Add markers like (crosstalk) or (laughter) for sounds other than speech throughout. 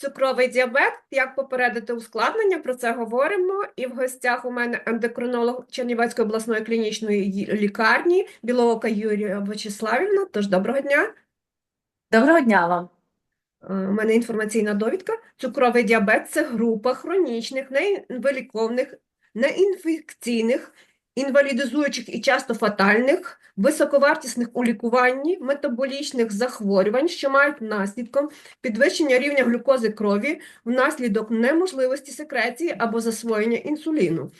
Цукровий діабет, як попередити ускладнення, про це говоримо. І в гостях у мене ендокринолог Чернівецької обласної клінічної лікарні Білоока Юрія Вячеславівна. Тож доброго дня. Доброго дня вам. Е, У мене інформаційна довідка. Цукровий діабет – це група хронічних, невиліковних, неінфекційних, інвалідизуючих і часто фатальних, високовартісних у лікуванні метаболічних захворювань, що мають наслідком підвищення рівня глюкози крові внаслідок неможливості секреції або засвоєння інсуліну.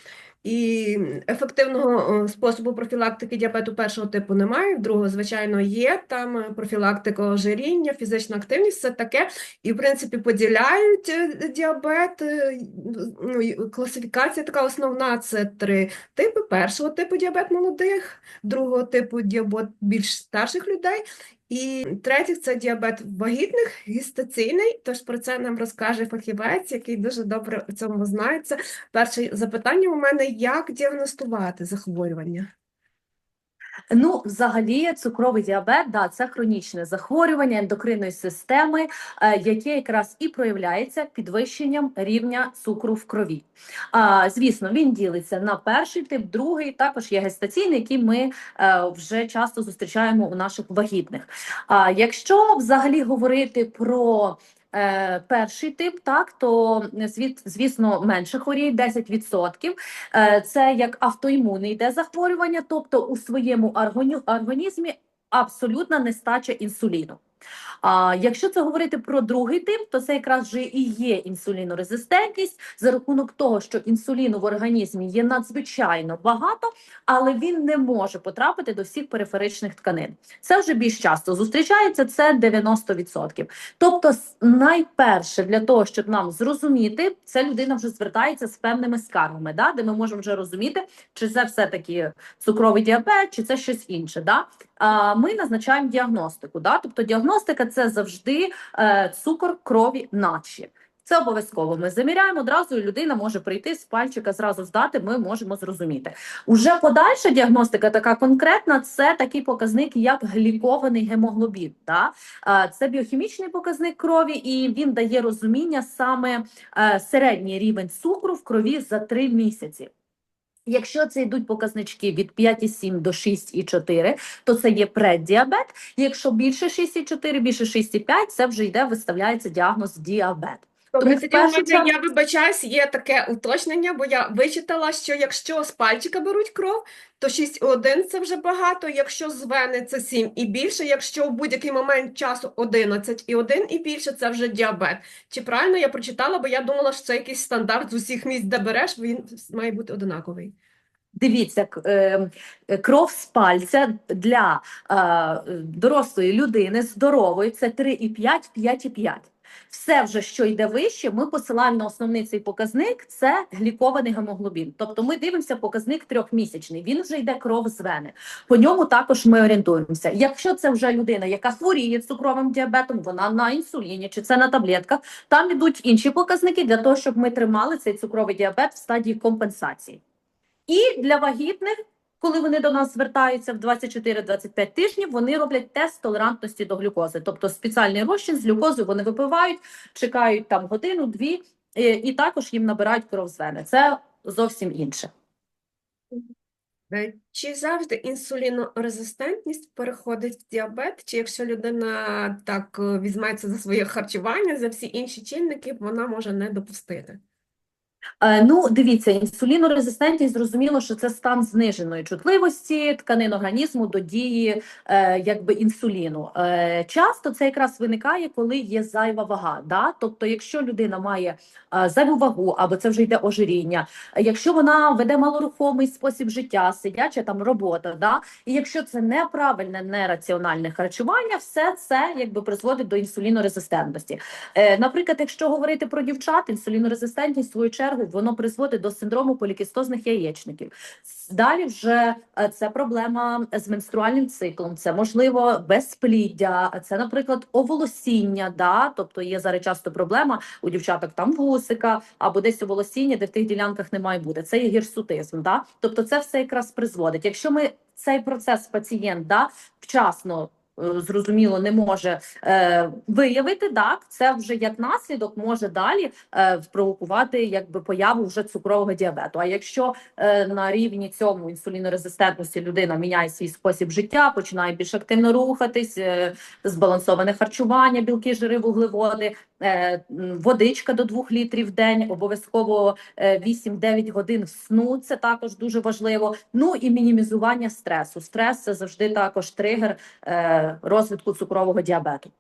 І ефективного е, способу профілактики діабету першого типу немає, другого, звичайно, є. Там е, профілактика ожиріння, фізична активність, все таке. І, в принципі, поділяють е, діабет. Ну, класифікація така основна – це три типи. Першого типу діабет молодих, другого типу діабет більш старших людей. І третє – це діабет вагітних, гестаційний. Тож про це нам розкаже фахівець, який дуже добре у цьому знається. Перше запитання у мене – як діагностувати захворювання? Ну, взагалі, цукровий діабет, да, це хронічне захворювання ендокринної системи, е, яке якраз і проявляється підвищенням рівня цукру в крові. А, звісно, він ділиться на перший тип, другий, також є гестаційний, який ми е, вже часто зустрічаємо у наших вагітних. А якщо взагалі говорити про Е, перший тип, так то звіт, звісно, менше хворіє 10%. Е, Це як автоімунне йде захворювання, тобто у своєму організмі абсолютна нестача інсуліну. А якщо це говорити про другий тип, то це якраз вже і є інсулінорезистентність за рахунок того, що інсуліну в організмі є надзвичайно багато, але він не може потрапити до всіх периферичних тканин. Це вже більш часто зустрічається. Це 90%. Тобто, найперше для того, щоб нам зрозуміти, це людина вже звертається з певними скаргами, да, де ми можемо вже розуміти, чи це все таки цукровий діабет, чи це щось інше. Да? А, ми назначаємо діагностику. Да? Тобто діагностика це завжди е, цукор крові наче. Це обов'язково. Ми заміряємо одразу, і людина може прийти з пальчика, зразу здати. Ми можемо зрозуміти. Уже подальша діагностика, така конкретна, це такий показник, як глікований гемоглобін. Да? Е, Це біохімічний показник крові, і він дає розуміння саме е, середній рівень цукру в крові за три місяці. Якщо це йдуть показнички від 5,7 до 6,4, то це є преддіабет. Якщо більше 6,4, більше 6,5, це вже йде, виставляється діагноз діабет. Тому в першу чергу- я вибачаюсь, є таке уточнення, бо я вичитала, що якщо з пальчика беруть кров, то 6,1 це вже багато, якщо з вени це 7 і більше, якщо в будь-який момент часу 11,1 і більше, це вже діабет. Чи правильно я прочитала, бо я думала, що це якийсь стандарт з усіх місць, де береш, він має бути одинаковий. Дивіться, к- е, е, кров з пальця для е, дорослої людини здорової це 3,5, 5,5. Все вже, що йде вище, ми посилаємо на основний цей показник, це глікований гемоглобін. Тобто ми дивимося показник трьохмісячний, він вже йде кров з вени. По ньому також ми орієнтуємося. Якщо це вже людина, яка хворіє цукровим діабетом, вона на інсуліні чи це на таблетках, там ідуть інші показники для того, щоб ми тримали цей цукровий діабет в стадії компенсації. І для вагітних, коли вони до нас звертаються в 24-25 тижнів, вони роблять тест толерантності до глюкози. Тобто спеціальний розчин з глюкозою вони випивають, чекають там годину-дві, і, також їм набирають кров з вени. Це зовсім інше. Чи завжди інсулінорезистентність переходить в діабет, чи якщо людина так е, візьметься за своє харчування, за всі інші чинники, вона може не допустити? Е, Ну, дивіться, інсулінорезистентність, зрозуміло, що це стан зниженої чутливості тканин організму до дії е, якби інсуліну. Е, часто це якраз виникає, коли є зайва вага. Да? Тобто, якщо людина має зайву вагу, або це вже йде ожиріння, якщо вона веде малорухомий спосіб життя, сидяча там робота, да? і якщо це неправильне, нераціональне харчування, все це якби призводить до інсулінорезистентності. Наприклад, якщо говорити про дівчат, інсулінорезистентність, в свою чергу, воно призводить до синдрому полікістозних яєчників. Далі вже е, це проблема з менструальним циклом, це можливо безпліддя, це, наприклад, оволосіння. Да? Тобто є зараз часто проблема у дівчаток там вусика або десь оволосіння, де в тих ділянках не має бути. Це є гірсутизм. Да? Тобто це все якраз призводить. Якщо ми цей процес пацієнт да, вчасно зрозуміло не може е, виявити, так це вже як наслідок може далі е, спровокувати якби появу вже цукрового діабету. А якщо е, на рівні цьому інсулінорезистентності людина міняє свій спосіб життя, починає більш активно рухатись, е, збалансоване харчування, білки, жири, вуглеводи, е, водичка до 2 літрів в день, обов'язково е, 8-9 годин сну. Це також дуже важливо. Ну і мінімізування стресу. Стрес це завжди також тригер е, розвитку цукрового діабету.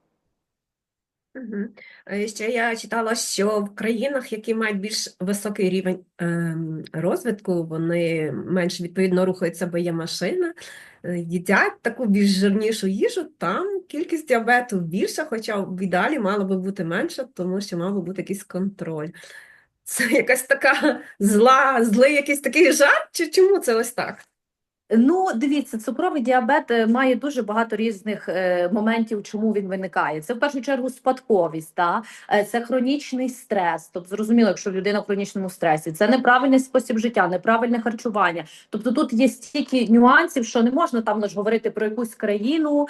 Е, Ще я читала, що в країнах, які мають більш високий рівень ем, розвитку, вони менш відповідно рухаються, бо є машина, е, їдять таку більш жирнішу їжу, там кількість діабету більша, хоча в ідеалі мало би бути менша, тому що мав би бути якийсь контроль. Це якась така зла, злий якийсь такий жарт, чи чому це ось так? Ну, дивіться, цукровий діабет е, має дуже багато різних е, моментів, чому він виникає. Це в першу чергу спадковість, та е, це хронічний стрес. Тобто, зрозуміло, якщо людина в хронічному стресі, це неправильний спосіб життя, неправильне харчування. Тобто тут є стільки нюансів, що не можна там лише говорити про якусь країну,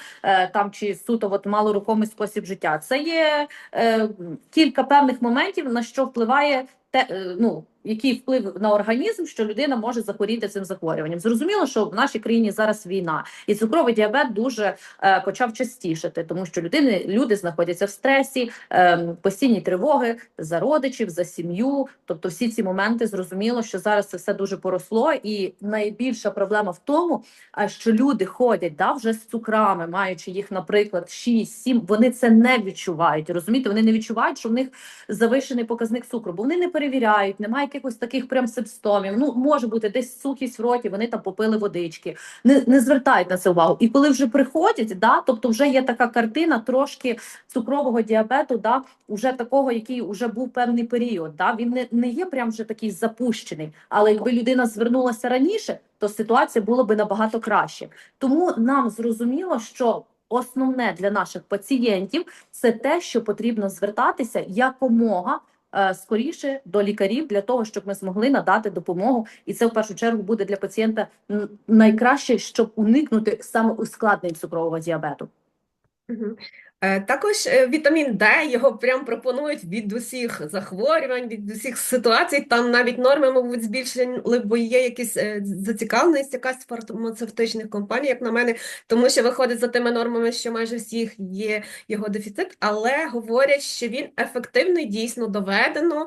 там чи суто от малорухомий спосіб життя. Це є е, кілька певних моментів, на що впливає те, е, ну, який вплив на організм, що людина може захворіти цим захворюванням. Зрозуміло, що в нашій країні зараз війна, і цукровий діабет дуже е, почав частішати, тому що людини люди знаходяться в стресі, е, постійні тривоги за родичів, за сім'ю. Тобто, всі ці моменти зрозуміло, що зараз це все дуже поросло, і найбільша проблема в тому, а що люди ходять да, вже з цукрами, маючи їх, наприклад, 6-7, вони це не відчувають. Розумієте, вони не відчувають, що в них завищений показник цукру, бо вони не перевіряють, немає якихось таких прям симптомів. Ну може бути десь сухість в роті, вони там попили водички, не, не звертають на це увагу. І коли вже приходять, да, тобто вже є така картина трошки цукрового діабету, да, уже такого, який вже був певний період. Да, він не, не є прям вже такий запущений. Але якби людина звернулася раніше, то ситуація була би набагато краще. Тому нам зрозуміло, що основне для наших пацієнтів це те, що потрібно звертатися якомога скоріше до лікарів для того, щоб ми змогли надати допомогу, і це в першу чергу буде для пацієнта найкраще, щоб уникнути саме ускладнень цукрового діабету. Е, Також е, вітамін Д, його прям пропонують від усіх захворювань, від усіх ситуацій. Там навіть норми, мабуть, збільшили, бо є якісь е, зацікавленість якась фармацевтичних компаній, як на мене, тому що виходить за тими нормами, що майже всіх є його дефіцит, але говорять, що він ефективний, дійсно доведено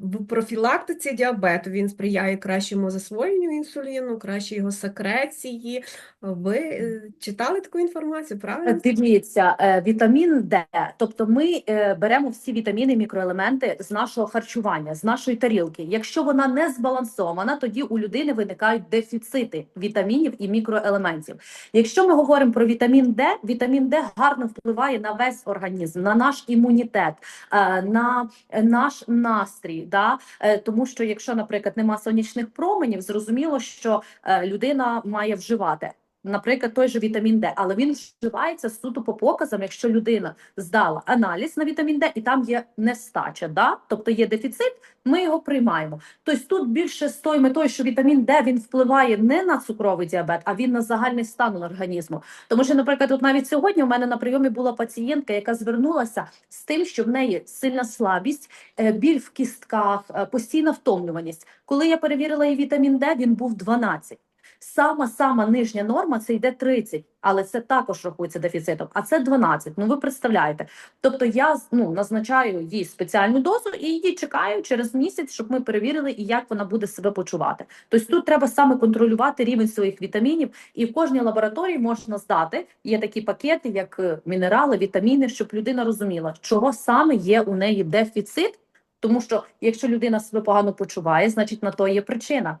в профілактиці діабету. Він сприяє кращому засвоєнню інсуліну, кращій його секреції. Ви читали таку інформацію, правильно? Дивіться, вітамін Д. Тобто ми е, беремо всі вітаміни, мікроелементи з нашого харчування, з нашої тарілки. Якщо вона не збалансована, тоді у людини виникають дефіцити вітамінів і мікроелементів. Якщо ми говоримо про вітамін Д, вітамін Д гарно впливає на весь організм, на наш імунітет, е, на наш настрій. Да? Е, Тому що якщо, наприклад, нема сонячних променів, зрозуміло, що людина має вживати. Наприклад, той же вітамін Д, але він вживається суто по показам, якщо людина здала аналіз на вітамін Д, і там є нестача, да? тобто є дефіцит, ми його приймаємо. Тобто тут більше з тою метою, що вітамін Д він впливає не на цукровий діабет, а він на загальний стан організму. Тому що, наприклад, от навіть сьогодні у мене на прийомі була пацієнтка, яка звернулася з тим, що в неї сильна слабість, е, біль в кістках, е, постійна втомлюваність. Коли я перевірила її вітамін Д, він був 12. Сама сама нижня норма це йде 30, але це також рахується дефіцитом, а це 12. Ну ви представляєте. Тобто я ну, назначаю їй спеціальну дозу і її чекаю через місяць, щоб ми перевірили, і як вона буде себе почувати. Тобто тут треба саме контролювати рівень своїх вітамінів, і в кожній лабораторії можна здати. Є такі пакети, як е, мінерали, вітаміни, щоб людина розуміла, чого саме є у неї дефіцит. Тому що якщо людина себе погано почуває, значить на то є причина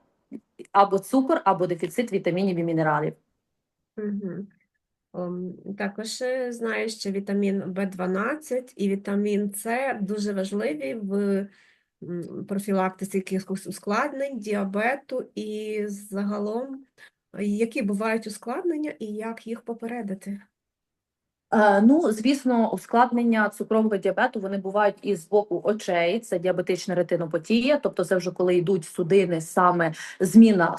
або цукор, або дефіцит вітамінів і мінералів. Також е, знаю, що вітамін В12 і вітамін С дуже важливі в профілактиці якихось ускладнень, діабету і загалом, які бувають ускладнення і як їх попередити. Е, Ну, звісно, ускладнення цукрового діабету вони бувають і з боку очей, це діабетична ретинопатія, тобто це вже коли йдуть судини, саме зміна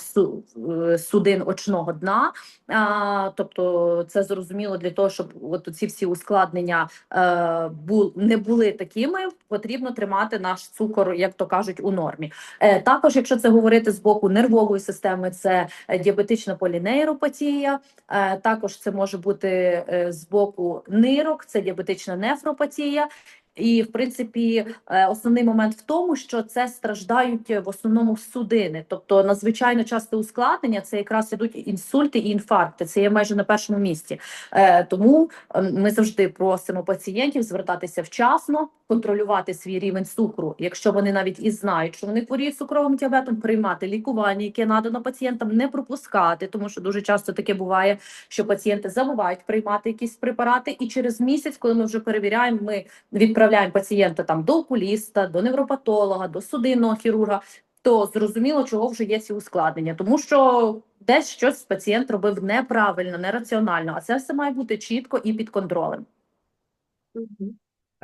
е, судин очного дна. А, тобто це зрозуміло для того, щоб от ці всі ускладнення е, не були такими, потрібно тримати наш цукор, як то кажуть, у нормі. Е, також, якщо це говорити з боку нервової системи, це е, діабетична полінейропатія, Е, Також це може бути е, з боку нирок, це діабетична нефропатія. І, в принципі, е, основний момент в тому, що це страждають е, в основному судини. Тобто, надзвичайно часте ускладнення це якраз ідуть інсульти і інфаркти. Це є майже на першому місці. Е, Тому е, ми завжди просимо пацієнтів звертатися вчасно, контролювати свій рівень цукру. Якщо вони навіть і знають, що вони хворіють цукровим діабетом, приймати лікування, яке надано пацієнтам, не пропускати, тому що дуже часто таке буває, що пацієнти забувають приймати якісь препарати, і через місяць, коли ми вже перевіряємо, ми відправляємо пацієнта там до окуліста, до невропатолога, до судинного хірурга. То зрозуміло, чого вже є ці ускладнення, тому що десь щось пацієнт робив неправильно, нераціонально, а це все має бути чітко і під контролем.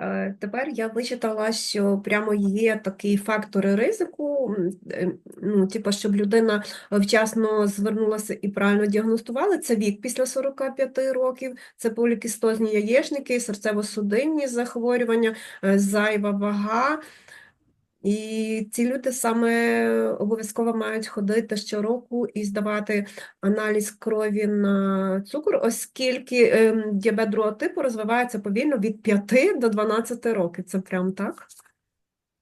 Е, Тепер я вичитала, що прямо є такі фактори ризику, е, ну, типу, щоб людина вчасно звернулася і правильно діагностувала Це вік після 45 років, це полікістозні яєчники, серцево-судинні захворювання, е, зайва вага. І ці люди саме обов'язково мають ходити щороку і здавати аналіз крові на цукор, оскільки ем, діабет другого типу розвивається повільно від 5 до 12 років. Це прям так?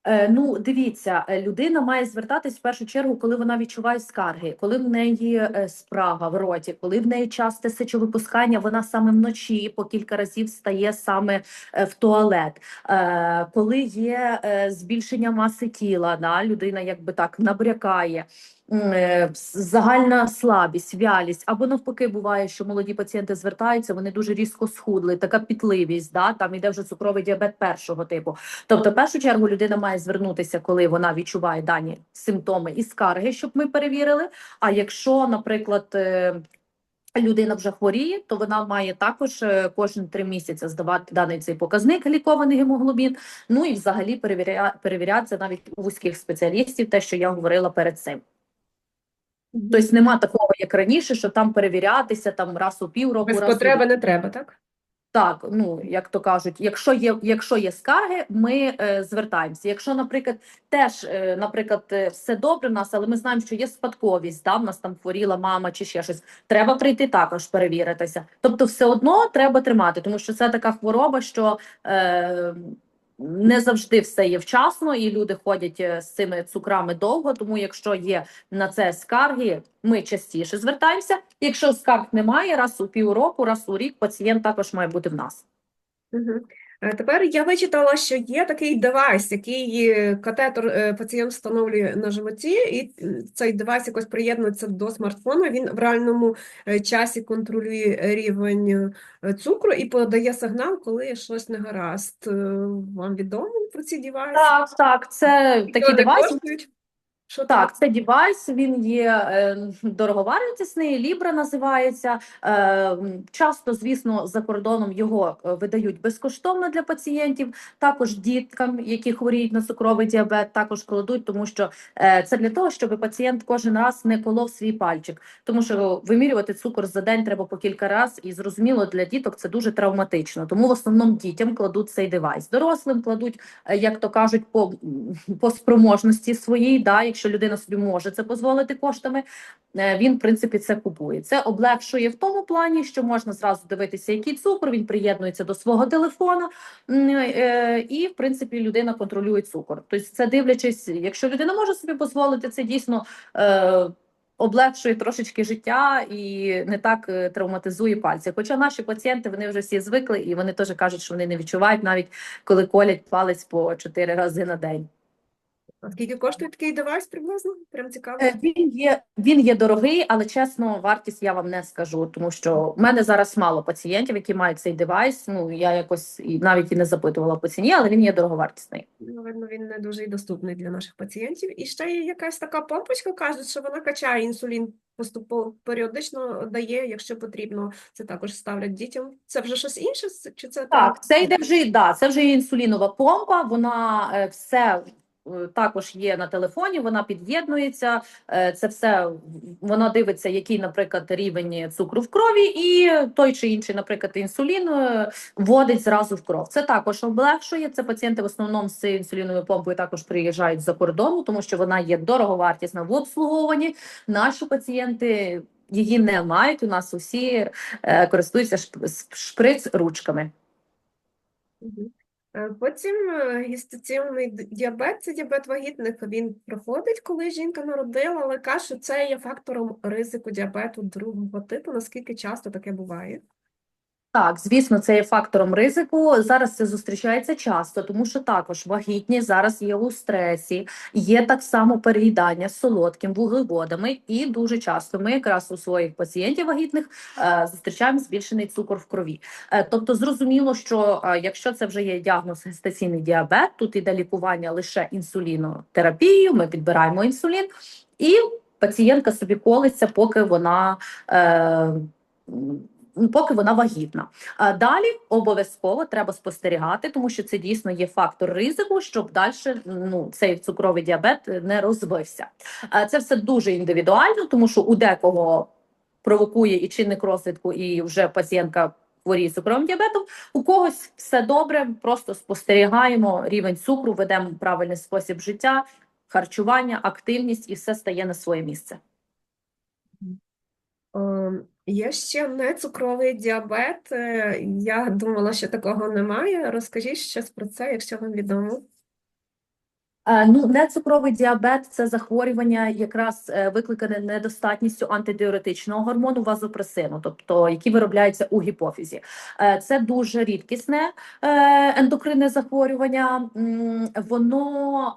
Е, ну, дивіться, е, людина має звертатись в першу чергу, коли вона відчуває скарги, коли в неї е, спрага в роті, коли в неї часте сечовипускання, вона саме вночі по кілька разів стає саме в туалет. Коли є збільшення маси тіла, да, людина якби так набрякає. Е, Загальна слабість, вялість, або навпаки, буває, що молоді пацієнти звертаються, вони дуже різко схудли, така пітливість, да, там іде вже цукровий діабет першого типу. Тобто, в першу чергу людина має звернутися, коли вона відчуває дані симптоми і скарги, щоб ми перевірили. А якщо, наприклад, е, людина вже хворіє, то вона має також е, кожні три місяці здавати даний цей показник глікований гемоглобін. Ну і взагалі перевіря, перевірятися навіть у вузьких спеціалістів, те, що я говорила перед цим. Тобто нема такого, як раніше, що там перевірятися там раз у півроку, Без раз у не треба, так? так, ну як то кажуть, якщо є, якщо є скарги, ми е, звертаємося. Якщо, наприклад, теж, е, наприклад, е, все добре в нас, але ми знаємо, що є спадковість, да, в нас там хворіла мама чи ще щось, треба прийти також перевіритися. Тобто, все одно треба тримати, тому що це така хвороба, що е, не завжди все є вчасно, і люди ходять е, з цими цукрами довго. Тому, якщо є на це скарги, ми частіше звертаємося. Якщо скарг немає, раз у півроку, раз у рік пацієнт також має бути в нас. Мгм. Е, Тепер я вичитала, що є такий девайс, який е, катетер е, пацієнт встановлює на животі, і цей девайс якось приєднується до смартфона. Він в реальному часі контролює рівень цукру і подає сигнал, коли щось не гаразд. Вам відомо про ці девайси? Так, так, це девайси. коштують? Що? Так, це девайс, він є е, дороговартісний, Libra називається. Е, часто, звісно, за кордоном його е, видають безкоштовно для пацієнтів. Також діткам, які хворіють на цукровий діабет, також кладуть, тому що е, це для того, щоб пацієнт кожен раз не колов свій пальчик. Тому що вимірювати цукор за день треба по кілька разів, і зрозуміло, для діток це дуже травматично. Тому в основному дітям кладуть цей девайс. Дорослим кладуть, е, як то кажуть, по, по спроможності своїй, да, якщо людина собі може це дозволити коштами, е, він, в принципі, це купує. Це облегшує в тому плані, що можна зразу дивитися, який цукор, він приєднується до свого телефона, е, і, в принципі, людина контролює цукор. Тобто, це дивлячись, якщо людина може собі дозволити, це дійсно. Е, Облегшує трошечки життя і не так травматизує пальці. Хоча наші пацієнти вони вже всі звикли, і вони теж кажуть, що вони не відчувають навіть коли колять палець по чотири рази на день. Скільки коштує такий девайс приблизно? Прям цікаво. Е, Він є, він є дорогий, але чесно, вартість я вам не скажу, тому що в мене зараз мало пацієнтів, які мають цей девайс. Ну я якось і навіть і не запитувала по ціні, але він є дороговартісний. Ну, видно, він не дуже і доступний для наших пацієнтів. І ще є якась така помпочка, кажуть, що вона качає інсулін поступово періодично дає, якщо потрібно. Це також ставлять дітям. Це вже щось інше? Чи це Так, це йде вже да, це вже інсулінова помпа. Вона е, все також є на телефоні. Вона під'єднується. е, Це все вона дивиться, який, наприклад, рівень цукру в крові, і той чи інший, наприклад, інсулін е, вводить зразу в кров. Це також облегшує. Це пацієнти в основному з інсуліновою помпою також приїжджають за кордону, тому що вона є дороговартісна в обслуговуванні. Наші пацієнти. Її не мають. У нас усі е, користуються шп- шприц ручками. Е, Потім е, гестаціонний діабет, це діабет вагітних, він проходить, коли жінка народила, але каже, що це є фактором ризику діабету другого типу. Наскільки часто таке буває? Так, звісно, це є фактором ризику. Зараз це зустрічається часто, тому що також вагітні зараз є у стресі, є так само переїдання з солодким вуглеводами, і дуже часто ми якраз у своїх пацієнтів вагітних е, зустрічаємо збільшений цукор в крові. Е, тобто, зрозуміло, що е, якщо це вже є діагноз гестаційний діабет, тут іде лікування лише інсулінотерапією. Ми підбираємо інсулін, і пацієнтка собі колиться, поки вона. Е, Поки вона вагітна. Далі обов'язково треба спостерігати, тому що це дійсно є фактор ризику, щоб далі ну, цей цукровий діабет не розвився. Це все дуже індивідуально, тому що у декого провокує і чинник розвитку, і вже пацієнтка хворіє цукровим діабетом. У когось все добре, просто спостерігаємо рівень цукру, ведемо правильний спосіб життя, харчування, активність, і все стає на своє місце. Ем, Є ще не цукровий діабет. Е, Я думала, що такого немає. Розкажіть щось про це, якщо вам відомо. Е, Ну, нецукровий діабет це захворювання, якраз е, викликане недостатністю антидіуретичного гормону вазопресину, тобто який виробляється у гіпофізі. Е, Це дуже рідкісне ендокринне захворювання. Воно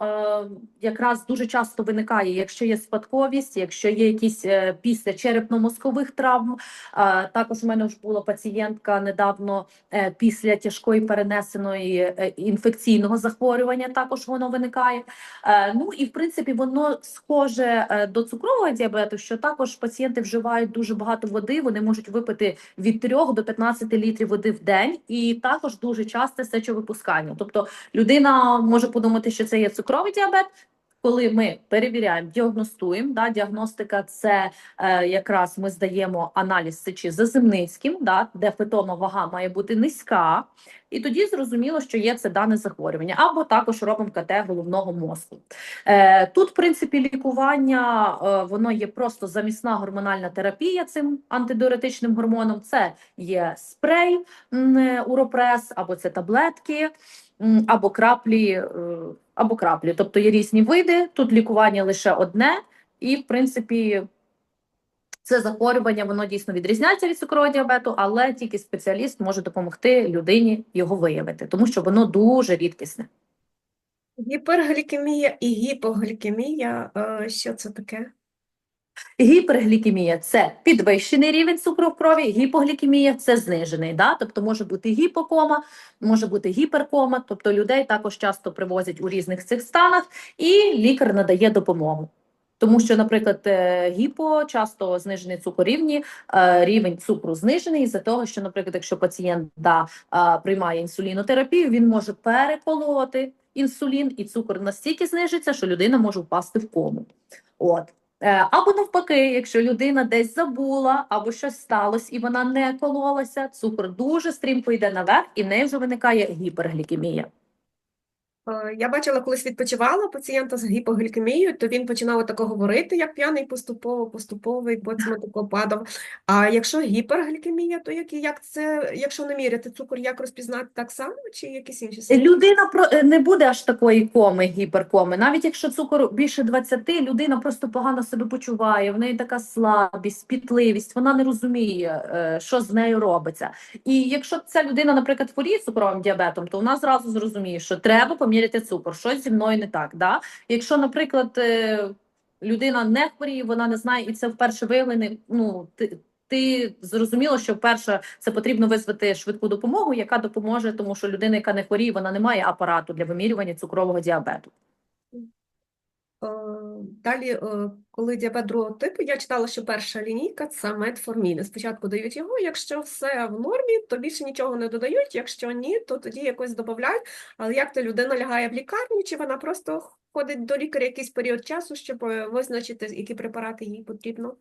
якраз дуже часто виникає, якщо є спадковість, якщо є якісь після черепно-мозкових травм. Також у мене ж була пацієнтка недавно після тяжкої перенесеної інфекційного захворювання. Також воно виникає. Е, Ну і в принципі воно схоже е, до цукрового діабету, що також пацієнти вживають дуже багато води. Вони можуть випити від 3 до 15 літрів води в день, і також дуже часте сечовипускання. Тобто людина може подумати, що це є цукровий діабет. Коли ми перевіряємо, діагностуємо, да, діагностика це е, якраз ми здаємо аналіз сечі за Земницьким, да, де фетома вага має бути низька, і тоді зрозуміло, що є це дане захворювання, або також робимо КТ головного мозку. Е, тут, в принципі, лікування е, воно є просто замісна гормональна терапія цим антидіуретичним гормоном. Це є спрей е, уропрес, або це таблетки, або краплі, е, або краплі. Тобто є різні види. Тут лікування лише одне, і в принципі. Це захворювання, воно дійсно відрізняється від цукрового діабету, але тільки спеціаліст може допомогти людині його виявити, тому що воно дуже рідкісне. Гіперглікемія і гіпоглікемія. е, Що це таке? Гіперглікемія це підвищений рівень цукру в крові, гіпоглікемія це знижений. Да? Тобто може бути гіпокома, може бути гіперкома. Тобто людей також часто привозять у різних цих станах, і лікар надає допомогу. Тому що, наприклад, е, гіпо часто знижений цукорівні, е, рівень цукру знижений із-за того, що, наприклад, якщо пацієнт да, приймає інсулінотерапію, він може переколоти інсулін, і цукор настільки знижиться, що людина може впасти в кому. От. Е, Або навпаки, якщо людина десь забула, або щось сталося, і вона не кололася, цукор дуже стрімко йде наверх, і в неї вже виникає гіперглікемія. Е, Я бачила, колись відпочивала пацієнта з гіпоглікемією, то він починав тако говорити, як п'яний, поступово, і потім тако падав. А якщо гіперглікемія, то як, як це, якщо не міряти цукор, як розпізнати так само, чи якісь інші симптоми? Людина е, не буде аж такої коми, гіперкоми. Навіть якщо цукор більше 20, людина просто погано себе почуває, в неї така слабість, пітливість, вона не розуміє, е, що з нею робиться. І якщо ця людина, наприклад, хворіє цукровим діабетом, то вона зразу зрозуміє, що треба поміряти цукор, щось зі мною не так. Да? Якщо, наприклад, е, людина не хворіє, вона не знає, і це вперше виявлене, ну ти. Зрозуміло, що перше це потрібно визвати швидку допомогу, яка допоможе, тому що людина, яка не хворіє, вона не має апарату для вимірювання цукрового діабету. Е, Далі, е, коли діабет другого типу, я читала, що перша лінійка це метформін. Спочатку дають його, якщо все в нормі, то більше нічого не додають. Якщо ні, то тоді якось додають. Але як то людина лягає в лікарню, чи вона просто ходить до лікаря якийсь період часу, щоб е, визначити, які препарати їй потрібно?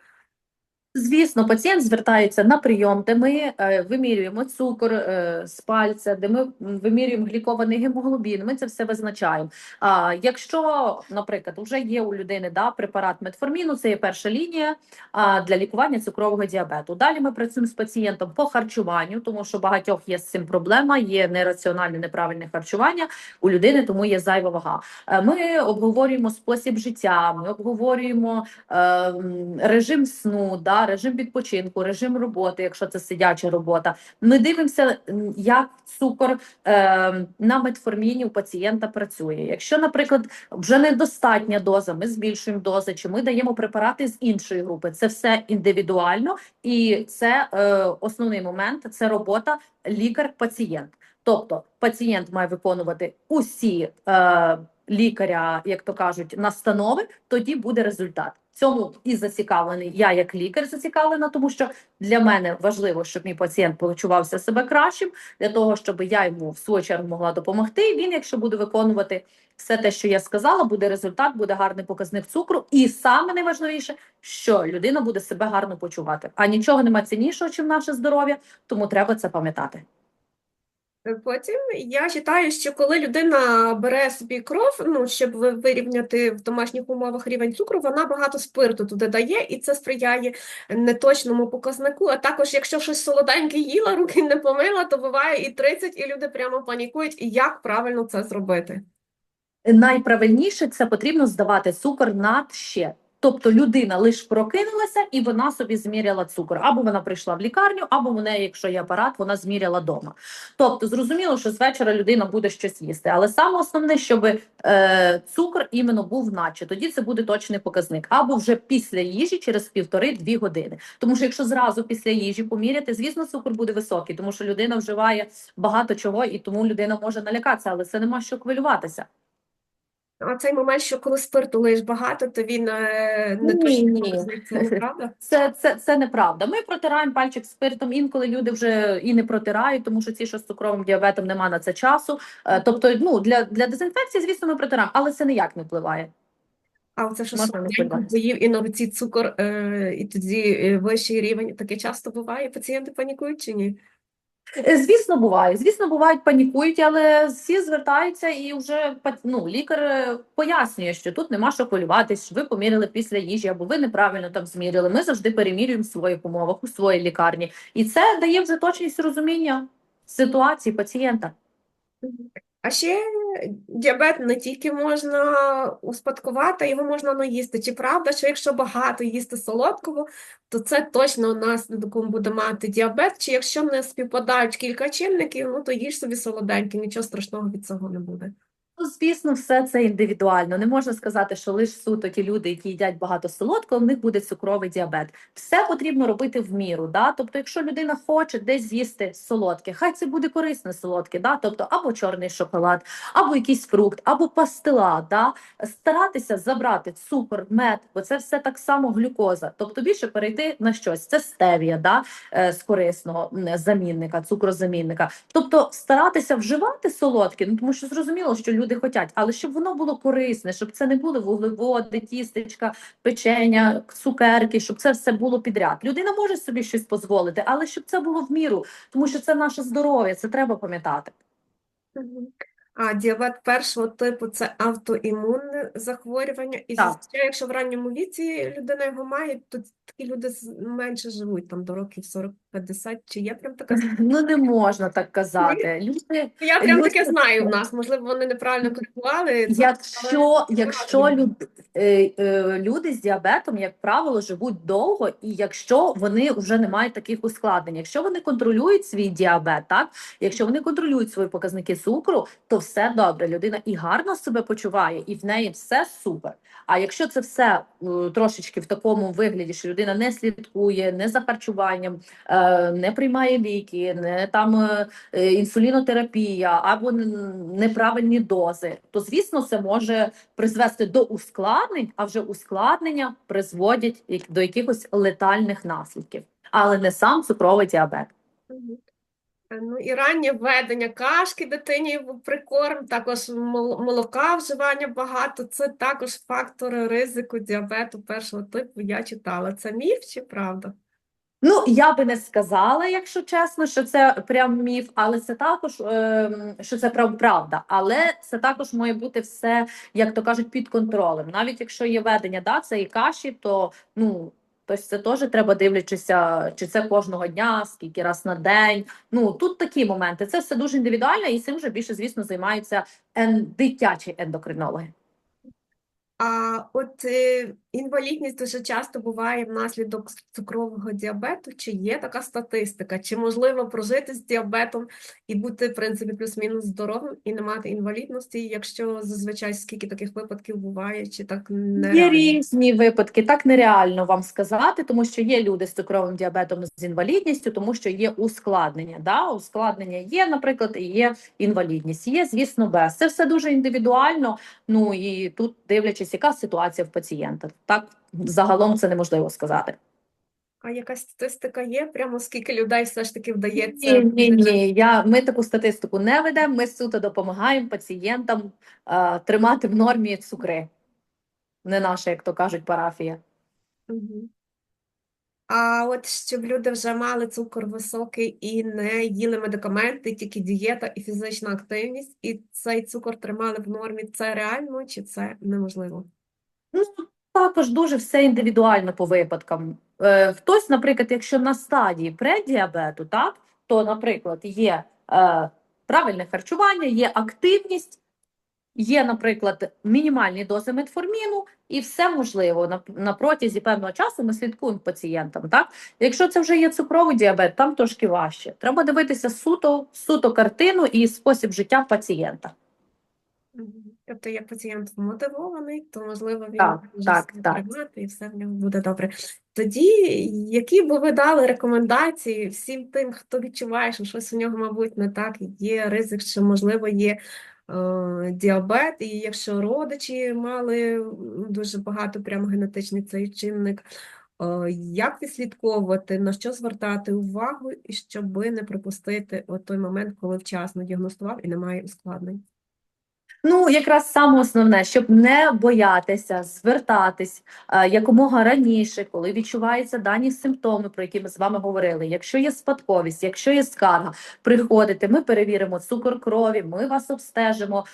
Звісно, пацієнт звертається на прийом, де ми е, вимірюємо цукор е, з пальця, де ми вимірюємо глікований гемоглобін. Ми це все визначаємо. А якщо, наприклад, вже є у людини да, препарат метформіну, це є перша лінія для лікування цукрового діабету. Далі ми працюємо з пацієнтом по харчуванню, тому що багатьох є з цим проблема, є нераціональне неправильне харчування у людини, тому є зайва вага. Е, Ми обговорюємо спосіб життя, ми обговорюємо режим сну, да, режим відпочинку, режим роботи, якщо це сидяча робота. Ми дивимося, як цукор е, на метформіні у пацієнта працює. Якщо, наприклад, вже недостатня доза, ми збільшуємо дози, чи ми даємо препарати з іншої групи. Це все індивідуально, і це е, основний момент це робота лікар-пацієнт. Тобто пацієнт має виконувати усі е, лікаря, як то кажуть, настанови, тоді буде результат. Цьому і зацікавлений я як лікар зацікавлена, тому що для мене важливо, щоб мій пацієнт почувався себе кращим, для того, щоб я йому в свою чергу могла допомогти. І він, якщо буде виконувати все те, що я сказала, буде результат, буде гарний показник цукру. І саме найважливіше, що людина буде себе гарно почувати. А нічого нема ціннішого, ніж наше здоров'я, тому треба це пам'ятати. Е, Потім я вважаю, що коли людина бере собі кров, ну, щоб вирівняти в домашніх умовах рівень цукру, вона багато спирту туди дає, і це сприяє неточному показнику. А також, якщо щось солоденьке їла, руки не помила, то буває і 30, і люди прямо панікують. Як правильно це зробити? Найправильніше це потрібно здавати цукор над ще. Тобто людина лише прокинулася і вона собі зміряла цукор. Або вона прийшла в лікарню, або вона, якщо є апарат, вона зміряла вдома. Тобто, зрозуміло, що з вечора людина буде щось їсти. Але саме основне, щоб е, цукор іменно був наче, тоді це буде точний показник. Або вже після їжі через півтори-дві години. Тому що якщо зразу після їжі поміряти, звісно, цукор буде високий, тому що людина вживає багато чого, і тому людина може налякатися, але це нема що хвилюватися. А цей момент, що коли спирту лиш багато, то він е, не це неправда? (laughs) Це, це, це неправда. Ми протираємо пальчик спиртом. Інколи люди вже і не протирають, тому що ці, що з цукровим діабетом, нема на це часу. Е, Тобто, ну для, для дезінфекції, звісно, ми протираємо, але це ніяк не впливає. А оце що поїв і на ці цукор, е, і тоді вищий рівень. Таке часто буває. Пацієнти панікують чи ні? Е, Звісно, буває. Звісно, бувають панікують, але всі звертаються і вже ну, лікар е, пояснює, що тут нема що хвилюватись. Ви поміряли після їжі, або ви неправильно там зміряли. Ми завжди перемірюємо в своїх умовах у своїй лікарні, і це дає вже точність розуміння ситуації пацієнта. А ще діабет не тільки можна успадкувати, його можна наїсти. Чи правда, що якщо багато їсти солодкого, то це точно наслідком буде мати діабет? Чи якщо не співпадають кілька чинників, ну то їж собі солоденький, нічого страшного від цього не буде. Ну, звісно, все це індивідуально. Не можна сказати, що лише суто ті люди, які їдять багато солодкого, в них буде цукровий діабет. Все потрібно робити в міру. Да? Тобто, якщо людина хоче десь з'їсти солодке, хай це буде корисне солодке, да? тобто або чорний шоколад, або якийсь фрукт, або пастила. Да? Старатися забрати цукор, мед, бо це все так само глюкоза. Тобто більше перейти на щось. Це стевія, да? е, з корисного замінника, цукрозамінника. Тобто старатися вживати солодке, ну тому що зрозуміло, що люди хочуть, але щоб воно було корисне, щоб це не були вуглеводи, тістечка, печення, цукерки, щоб це все було підряд. Людина може собі щось дозволити, але щоб це було в міру, тому що це наше здоров'я, це треба пам'ятати. А діабет першого типу це автоімунне захворювання, і Так. зазвичай, якщо в ранньому віці людина його має, то такі люди менше живуть, там до років 40-50, чи є прям така Ну не можна так казати. Люди Я прям Люди- таке знаю в нас, можливо, вони неправильно коригували. це, Якщо, якщо люд, е, е, люди з діабетом, як правило, живуть довго, і якщо вони вже не мають таких ускладнень, якщо вони контролюють свій діабет, так? Якщо вони контролюють свої показники цукру, то все добре, людина і гарно себе почуває, і в неї все супер. А якщо це все е, трошечки в такому вигляді, що людина не слідкує, не за харчуванням, е, не приймає ліки, не там е, інсулінотерапія або неправильні дози, то звісно це може призвести до ускладнень, а вже ускладнення призводять до якихось летальних наслідків, але не сам цукровий діабет. Ну і раннє введення кашки дитині в прикорм, також мол- молока вживання багато. Це також фактори ризику діабету першого типу. Я читала. Це міф чи правда? Ну, я би не сказала, якщо чесно, що це прям міф, але це також ем, що це правда. Але це також має бути все, як то кажуть, під контролем. Навіть якщо є ведення да, цієї каші, то ну. Тобто це теж треба дивлячися, чи це кожного дня, скільки раз на день. Ну тут такі моменти. Це все дуже індивідуально, і цим вже більше, звісно, займаються ен... дитячі ендокринологи. А от е, інвалідність дуже часто буває внаслідок цукрового діабету. Чи є така статистика? Чи можливо прожити з діабетом і бути, в принципі, плюс-мінус здоровим і не мати інвалідності, якщо зазвичай скільки таких випадків буває, чи так Є різні випадки, так нереально вам сказати, тому що є люди з цукровим діабетом з інвалідністю, тому що є ускладнення. Да? Ускладнення є, наприклад, і є інвалідність. Є, звісно, без. Це все дуже індивідуально. Ну і тут дивлячись, яка ситуація в пацієнта. Так загалом це неможливо сказати. А якась статистика є? Прямо скільки людей все ж таки вдається? Ні, ні, ні. Я, ми таку статистику не ведемо. Ми суто допомагаємо пацієнтам е, тримати в нормі цукри. Не наша, як то кажуть, парафія. Мгм. А от щоб люди вже мали цукор високий і не їли медикаменти, тільки дієта і фізична активність, і цей цукор тримали в нормі, це реально чи це неможливо? Ну, також дуже все індивідуально по випадкам. Е, хтось, наприклад, якщо на стадії преддіабету, так, то, наприклад, є е, правильне харчування, є активність, є, наприклад, мінімальні дози метформіну, і все можливо. На, на протязі певного часу ми слідкуємо пацієнтам. Так? Якщо це вже є цукровий діабет, там трошки важче. Треба дивитися суто, суто картину і спосіб життя пацієнта. Тобто, як пацієнт мотивований, то можливо він Так, може так, так. і все в нього буде добре. Тоді, які би ви дали рекомендації всім тим, хто відчуває, що щось у нього, мабуть, не так, є ризик, що можливо є е, діабет, і якщо родичі мали дуже багато прямо генетичний цей чинник, е, як відслідковувати, на що звертати увагу, і щоби не пропустити от той момент, коли вчасно діагностував і немає ускладнень. Ну, якраз саме основне, щоб не боятися звертатись е, якомога раніше, коли відчуваються дані симптоми, про які ми з вами говорили. Якщо є спадковість, якщо є скарга, приходите, ми перевіримо цукор крові, ми вас обстежимо.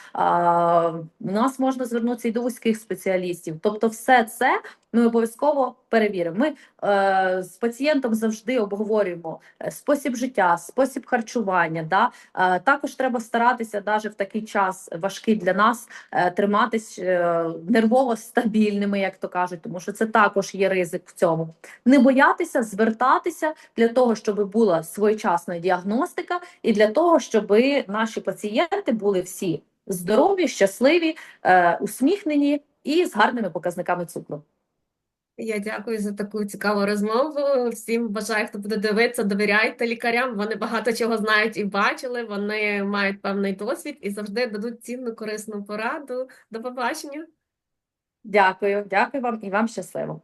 У нас можна звернутися і до вузьких спеціалістів. Тобто, все це ми обов'язково перевіримо. Ми е, з пацієнтом завжди обговорюємо е, спосіб життя, спосіб харчування. Да? Е, Також треба старатися навіть в такий час важкий для нас е, триматись е, нервово стабільними, як то кажуть, тому що це також є ризик в цьому. Не боятися звертатися для того, щоб була своєчасна діагностика, і для того, щоб наші пацієнти були всі здорові, щасливі, е, усміхнені і з гарними показниками цукру. Я дякую за таку цікаву розмову. Всім бажаю, хто буде дивитися, довіряйте лікарям. Вони багато чого знають і бачили. Вони мають певний досвід і завжди дадуть цінну корисну пораду. До побачення. Дякую, дякую вам і вам щасливо.